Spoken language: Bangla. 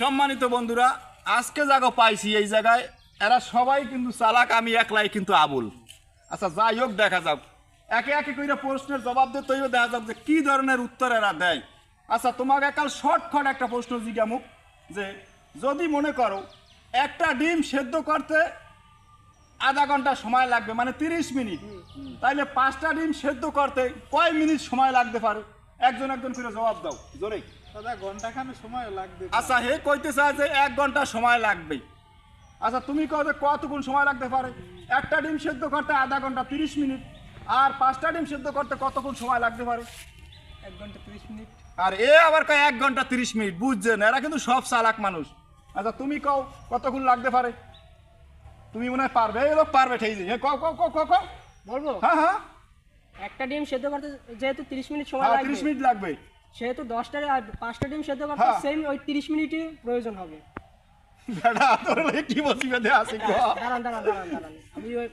সম্মানিত বন্ধুরা, আজকে জায়গা পাইছি এই জায়গায়। এরা সবাই কিন্তু চালাক, আমি একলাই কিন্তু আবুল। আচ্ছা যাই হোক, দেখা যাক। একে একে করে প্রশ্নের জবাব দিতে হইবে দেখা যাক যে কি ধরনের উত্তর এরা দেয়। আচ্ছা তোমাকে একাল শর্টকাট একটা প্রশ্ন জিজ্ঞামুক যে, যদি মনে করো একটা ডিম সেদ্ধ করতে আধা ঘণ্টা সময় লাগবে মানে তিরিশ মিনিট, তাইলে পাঁচটা ডিম সেদ্ধ করতে কয় মিনিট সময় লাগতে পারে? একজন একজন করে জবাব দাও জোরে। দাদা ঘন্টাখানে সময় লাগবে। আচ্ছা হে কইতে চায় যে এক ঘণ্টা সময় লাগবে। আচ্ছা তুমি কও যে কতক্ষণ সময় লাগতে পারে? একটা ডিম সেদ্ধ করতে আধা ঘণ্টা তিরিশ মিনিট আর পাঁচটা ডিম সেদ্ধ করতে কতক্ষণ সময় লাগতে পারে? এক ঘণ্টা তিরিশ মিনিট। আর এ আবার কয় এক ঘণ্টা তিরিশ মিনিট বুঝছেন এরা কিন্তু সব চালাক মানুষ। আচ্ছা তুমি কও কতক্ষণ লাগতে পারে? তুমি মনে হয় পারবে? এই লোক পারবে ঠিক কও কও কও কও কও। বলব? হ্যাঁ হ্যাঁ। একটা ডিম সেদ্ধ করতে যেহেতু তিরিশ মিনিট সময় হ্যাঁ লাগবে তিরিশ মিনিট লাগবে। সেহেতু দশটা আর পাঁচটা ডিম সেদ্ধ করতে হ্যাঁ। সেম ওই তিরিশ মিনিটই প্রয়োজন হবে। দাদা তোর কি মুসিবতে আছে গো? দাঁড়ান দাঁড়ান দাঁড়ান দাঁড়ান। আমি ওই